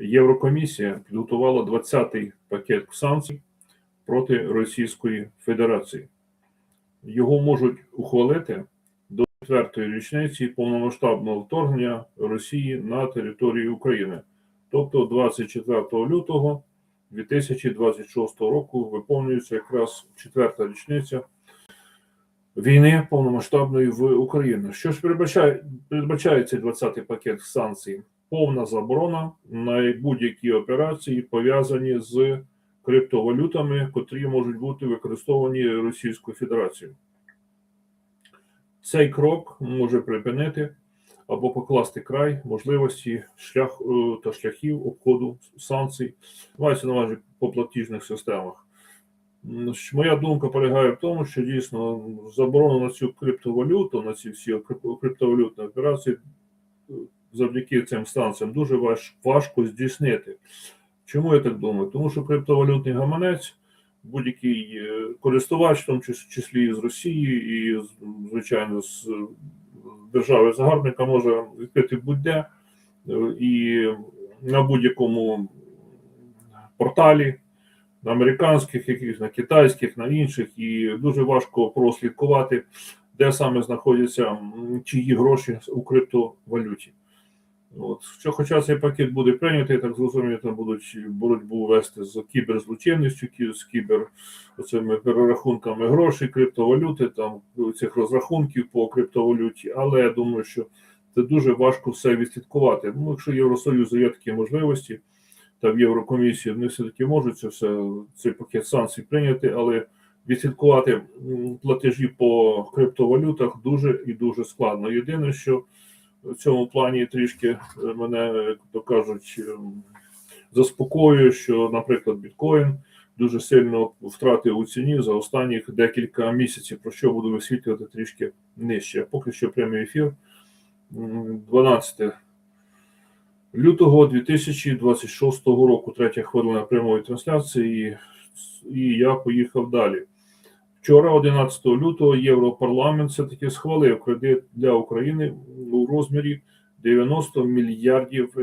Єврокомісія підготувала 20-й пакет санкцій проти Російської Федерації. Його можуть ухвалити до четвертої річниці повномасштабного вторгнення Росії на територію України, тобто 24 лютого 2026 року виповнюється якраз четверта річниця війни повномасштабної в Україну. Що ж передбачає, передбачає цей 20-й пакет санкцій? Повна заборона на будь-які операції пов'язані з криптовалютами, котрі можуть бути використовані Російською Федерацією. Цей крок може припинити або покласти край можливості шлях е, та шляхів обходу санкцій, мається на увазі по платіжних системах. Моя думка полягає в тому, що дійсно заборона на цю криптовалюту, на ці всі криптовалютні операції е, завдяки цим станціям дуже важ, важко здійснити. Чому я так думаю? Тому що криптовалютний гаманець, будь-який е, користувач, в тому чис- числі з Росії і, звичайно, з держави загарбника, може відкрити будь-де е, і на будь-якому порталі, на американських, якихось, на китайських, на інших, і дуже важко прослідкувати, де саме знаходяться чиї гроші у криптовалюті. От. Що, хоча цей пакет буде прийнятий, так зрозуміло, там будуть боротьбу вести з кіберзлочинністю, з кібер оцими перерахунками грошей, криптовалюти, там цих розрахунків по криптовалюті. Але я думаю, що це дуже важко все відслідкувати. Ну, якщо Євросоюзу є такі можливості, та в Єврокомісії вони все-таки можуть це все, цей пакет санкцій прийняти, але відслідкувати платежі по криптовалютах дуже і дуже складно. Єдине, що в цьому плані трішки е, мене, то кажуть, ем, заспокоює, що, наприклад, біткоін дуже сильно втратив у ціні за останніх декілька місяців, про що буду висвітлювати трішки нижче. Поки що прямий ефір. 12 лютого 2026 року, третя хвилина прямої трансляції, і я поїхав далі. Вчора, 11 лютого, Європарламент все-таки схвалив кредит для України у розмірі 90 мільярдів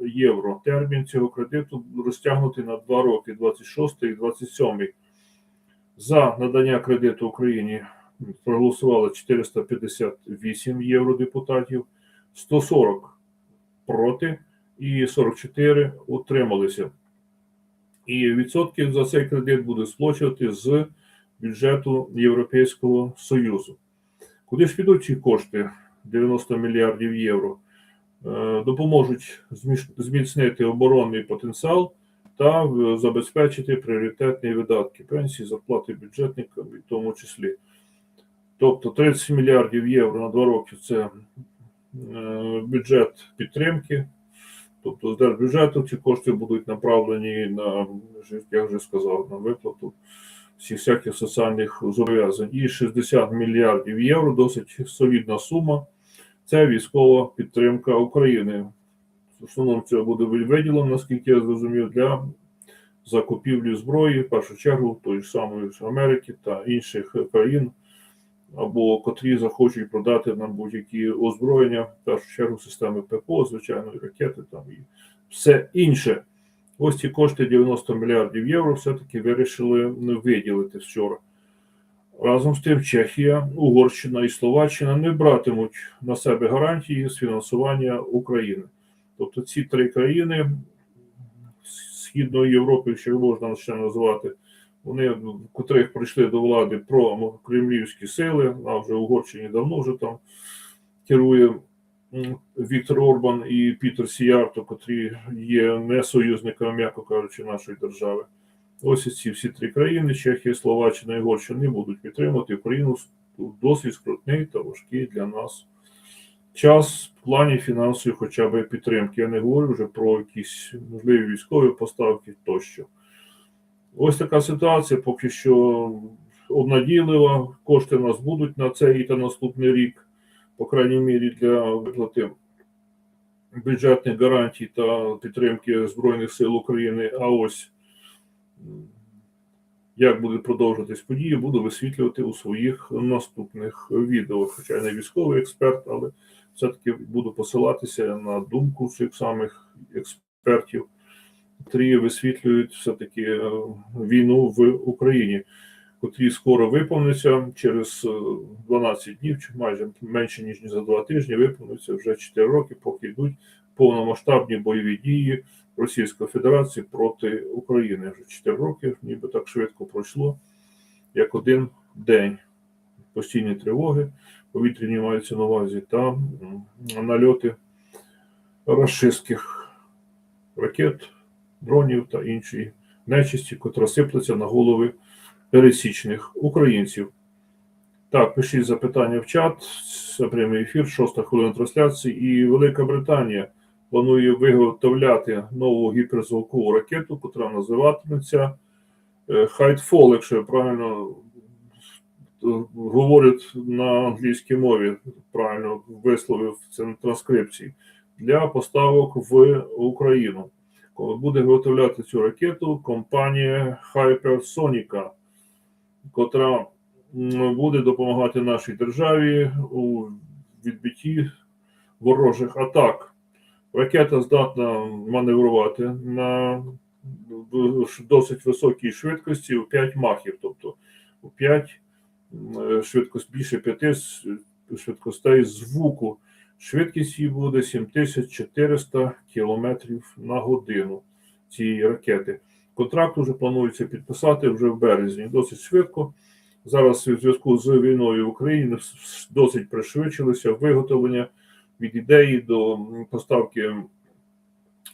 євро. Термін цього кредиту розтягнутий на два роки, 26 і 27. За надання кредиту Україні проголосувало 458 євродепутатів, 140 проти і 44 утрималися. І відсотки за цей кредит буде сплачувати з бюджету Європейського Союзу. Куди ж підуть ці кошти 90 мільярдів євро? Е, Допоможуть зміцнити оборонний потенціал та е, забезпечити пріоритетні видатки пенсії, зарплати бюджетникам і в тому числі. Тобто 30 мільярдів євро на два роки це е, бюджет підтримки. Тобто з держбюджету ці кошти будуть направлені на, як вже сказав, на виплату всяких соціальних зобов'язань. І 60 мільярдів євро досить солідна сума. Це військова підтримка України. В основному це буде виділено, наскільки я зрозумів, для закупівлі зброї, в першу чергу, тої ж самої Америки та інших країн, або котрі захочуть продати нам будь-які озброєння, в першу чергу системи ППО, звичайно, і ракети там і все інше. Ось ці кошти 90 мільярдів євро все-таки вирішили виділити вчора. Разом з тим, Чехія, Угорщина і Словаччина не братимуть на себе гарантії з фінансування України. Тобто ці три країни Східної Європи, якщо можна ще назвати, вони, в котрих прийшли до влади про кремлівські сили, а вже Угорщині давно вже там керує Віктор Орбан і Пітер Сіярто, котрі є не союзниками, м'яко кажучи, нашої держави. Ось ці всі три країни, Чехія, Словаччина і Угорщина, не будуть підтримувати Україну досить скрутний та важкий для нас час в плані фінансової хоча б підтримки. Я не говорю вже про якісь можливі військові поставки тощо. Ось така ситуація поки що обнадійлива. Кошти в нас будуть на цей та наступний рік, по крайній мірі, для виплати бюджетних гарантій та підтримки Збройних сил України. А ось як буде продовжуватись події, буду висвітлювати у своїх наступних відео. Хоча я не військовий експерт, але все-таки буду посилатися на думку цих самих експертів. котрі висвітлюють все-таки е, війну в Україні, котрі скоро виповниться через е, 12 днів, чи майже менше ніж за два тижні, виповниться вже 4 роки, поки йдуть повномасштабні бойові дії Російської Федерації проти України. Вже 4 роки, ніби так швидко пройшло, як один день. Постійні тривоги, повітряні маються на увазі, та нальоти рашистських ракет, дронів та іншої нечисті, котра сиплеться на голови пересічних українців. Так, пишіть запитання в чат. Це прямий ефір, шоста хвилина трансляції. І Велика Британія планує виготовляти нову гіперзвукову ракету, котра називатиметься е, Хайтфол, якщо я правильно е, говорять на англійській мові, правильно висловив це на транскрипції, для поставок в Україну. Буде виготовляти цю ракету компанія Hypersonica, котра буде допомагати нашій державі у відбитті ворожих атак. Ракета здатна маневрувати на досить високій швидкості у 5 махів, тобто у 5 м, швидкость більше 5 швидкостей звуку. Швидкість її буде 7400 км на годину цієї ракети. Контракт вже планується підписати вже в березні, досить швидко. Зараз у зв'язку з війною в Україні досить пришвидшилося виготовлення від ідеї до поставки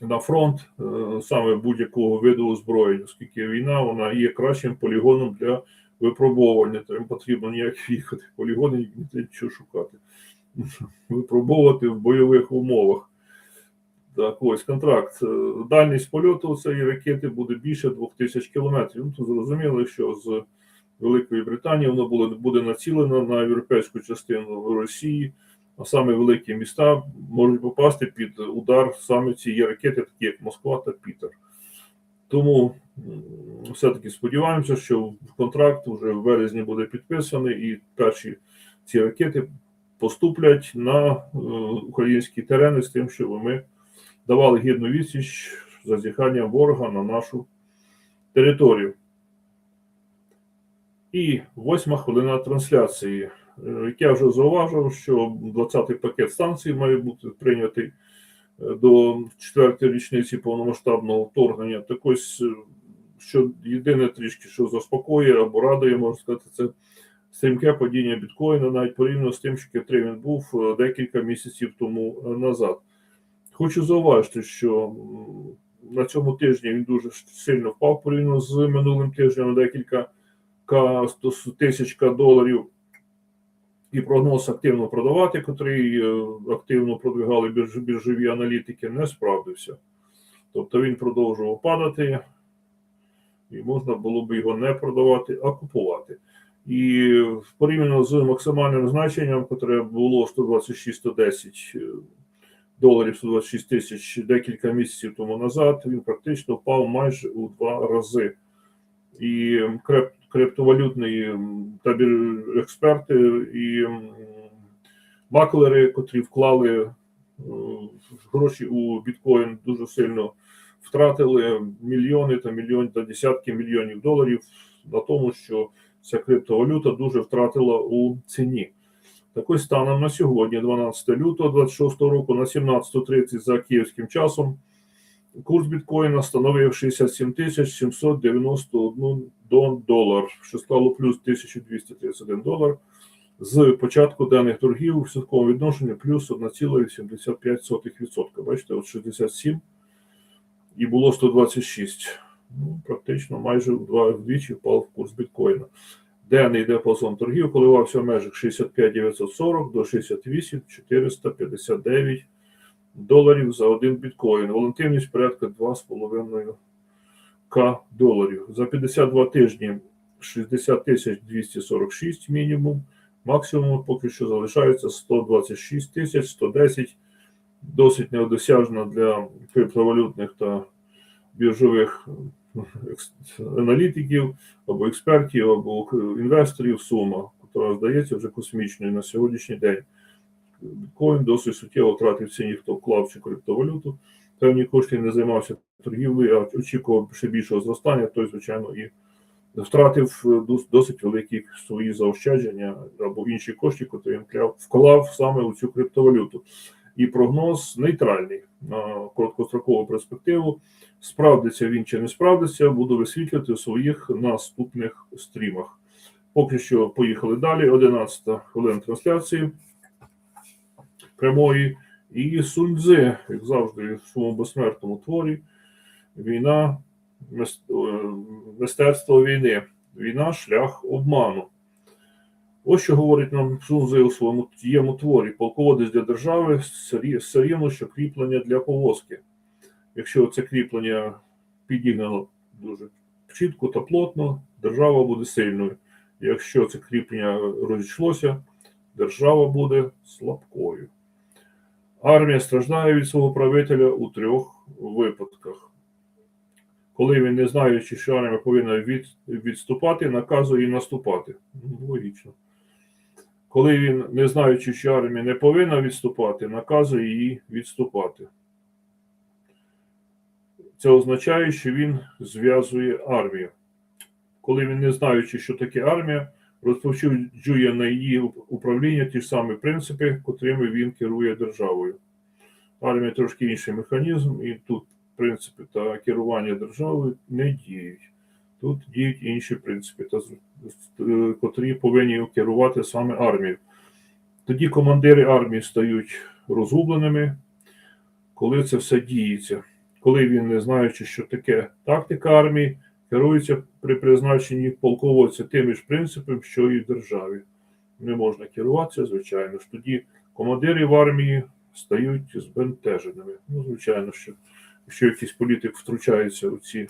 на фронт е, саме будь-якого виду озброєння, оскільки війна вона є кращим полігоном для випробовування. Там потрібно ніяк їхати полігони, ні нічого шукати. Випробовувати в бойових умовах. Так, ось контракт. Е, Дальність польоту цієї ракети буде більше 2000 кілометрів. Ну, то зрозуміло, що з Великої Британії воно буде, буде націлено на європейську частину Росії, а саме великі міста можуть попасти під удар саме цієї ракети, такі як Москва та Пітер. Тому все-таки сподіваємося, що контракт вже в березні буде підписаний, і перші ці ракети поступлять на е, українські терени з тим, щоб ми давали гідну відсіч зазіханням ворога на нашу територію. І восьма хвилина трансляції. Е, Як я вже зауважив, що 20-й пакет станцій має бути прийнятий е, до четвертої річниці повномасштабного вторгнення. Так ось, е, що єдине трішки, що заспокоює або радує, можна сказати, це стрімке падіння біткоїна, навіть порівняно з тим, що котрий він був декілька місяців тому назад. Хочу зауважити, що на цьому тижні він дуже сильно впав порівняно з минулим тижнем на декілька тисячка доларів. І прогноз активно продавати, котрий е, активно продвигали бірж, біржові аналітики, не справдився. Тобто він продовжував падати, і можна було б його не продавати, а купувати. І порівняно з максимальним значенням, яке було 126-110 е, доларів, 126 тисяч декілька місяців тому назад, він практично впав майже у два рази. І креп, криптовалютні та експерти і маклери, котрі вклали е, гроші у біткоін, дуже сильно втратили мільйони та мільйон та десятки мільйонів доларів на тому, що ця криптовалюта дуже втратила у ціні. Так станом на сьогодні, 12 лютого 26 року, на 17.30 за київським часом, курс біткоїна становив 67 791 долар, що склало плюс 1231 долар. З початку денних торгів у відсотковому відношенні плюс 1,85%. Бачите, от 67 і було 126. Ну, практично майже вдвічі впав курс біткоїна. Денний діапазон торгів коливався в межах 65 940 до 68 459 доларів за один біткоін. Волатильність порядка 2,5 к доларів. За 52 тижні 60 246 мінімум. Максимум поки що залишається 126 тисяч 110. Досить неодосяжна для криптовалютних та біржових аналітиків або експертів, або інвесторів сума, яка здається вже космічною на сьогоднішній день. біткоін досить суттєво втратив ціні, хто вклав цю криптовалюту. Певні кошти не займався торгівлею, а очікував ще більшого зростання, той, звичайно, і втратив досить великі свої заощадження або інші кошти, які він вклав саме у цю криптовалюту. І прогноз нейтральний на короткострокову перспективу. Справдиться він чи не справдиться, буду висвітлювати у своїх наступних стрімах. Поки що поїхали далі. 11 хвилин трансляції прямої. І Суньцзи, як завжди, в своєму безсмертному творі. Війна, е, мистецтво війни, війна, шлях обману. Ось що говорить нам Суньцзи у своєму тієму творі. Полководець для держави все все рівно, що кріплення для повозки. Якщо це кріплення підігнано дуже чітко та плотно, держава буде сильною. Якщо це кріплення розійшлося, держава буде слабкою. Армія страждає від свого правителя у трьох випадках. Коли він, не знаючи, що армія повинна від, відступати, наказує їй наступати. Ну, Логічно. Коли він, не знаючи, що армія не повинна відступати, наказує їй відступати. Це означає, що він зв'язує армію. Коли він, не знаючи, що таке армія, розповсюджує на її управління ті ж самі принципи, котрими він керує державою. Армія трошки інший механізм, і тут принципи та керування державою не діють. Тут діють інші принципи, та, котрі повинні керувати саме армією. Тоді командири армії стають розгубленими, коли це все діється. Коли він, не знаючи, що таке тактика армії, керується при призначенні полководця тими ж принципами, що і в державі. Не можна керуватися, звичайно ж. Тоді командири в армії стають збентеженими. Ну, звичайно, що якщо якийсь політик втручається у ці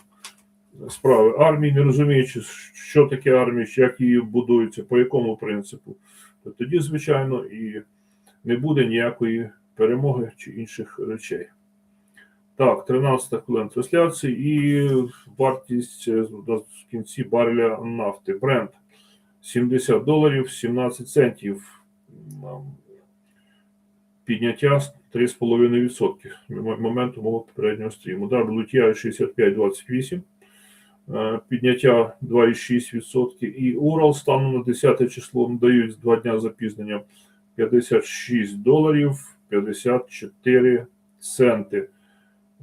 справи армії, не розуміючи, що таке армія, як її будується, по якому принципу, то тоді, звичайно, і не буде ніякої перемоги чи інших речей. Так, 13 хвилин трансляції і вартість е, в кінці бареля нафти. Бренд 70 доларів 17 центів. Підняття 3,5% м- моменту мого попереднього стріму. WTI 65,28, е, підняття 2,6%. І Урал станом на 10 число дають 2 дня запізнення 56 доларів 54 центи.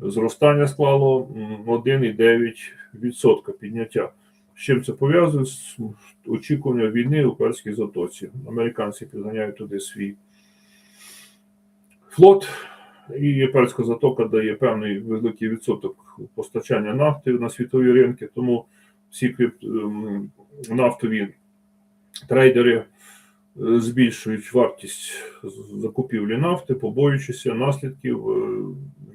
Зростання склало 1,9% підняття. З чим це пов'язує з очікуванням війни у Перській затоці. Американці підганяють туди свій флот, і Перська затока дає певний великий відсоток постачання нафти на світові ринки, тому всі ем, нафтові трейдери е, збільшують вартість закупівлі нафти, побоюючися наслідків е,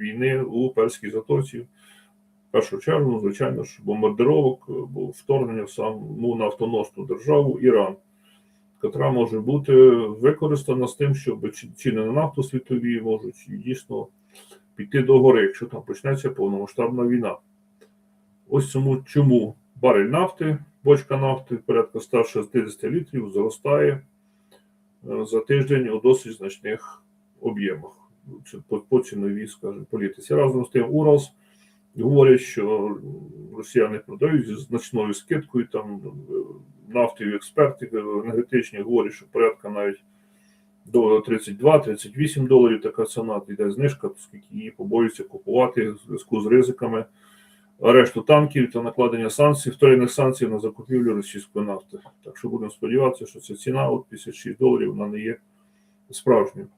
війни у Перській затоці. В першу чергу, звичайно ж, бомбардировок е, бо вторгнення в саму нафтоносну державу Іран, котра може бути використана з тим, щоб ціни на нафту світові можуть дійсно піти до гори, якщо там почнеться повномасштабна війна. Ось цьому чому барель нафти, бочка нафти порядка 160 літрів зростає е, за тиждень у досить значних об'ємах. По ціновій, скажімо, політиці. Разом з тим Уралс говорять, що росіяни продають зі значною скидкою. Там е, нафтові експерти енергетичні говорять, що порядка навіть до 32-38 доларів така ціна, йде знижка, оскільки її побоюються купувати в зв'язку з ризиками арешту танків та накладення санкцій, вторинних санкцій на закупівлю російської нафти. Так що будемо сподіватися, що ця ціна от 56 доларів вона не є справжньою.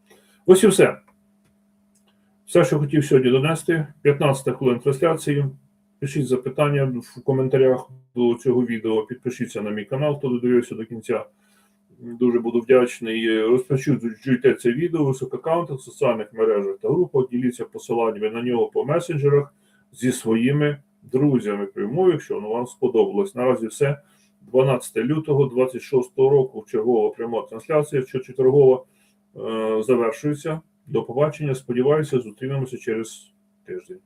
Ось і все. Все, що хотів сьогодні донести. 15 хвилин трансляції. Пишіть запитання в коментарях до цього відео. Підпишіться на мій канал, хто додивився до кінця. Дуже буду вдячний. Розпочуйте це відео своїх аккаунтах, соціальних мережах та групах. Діліться посиланнями на нього по месенджерах зі своїми друзями прямою, якщо воно вам сподобалось. Наразі все. 12 лютого 26 року чергова пряма трансляція, що чотиргова е, завершується. До побачення. Сподіваюся, зустрінемося через тиждень.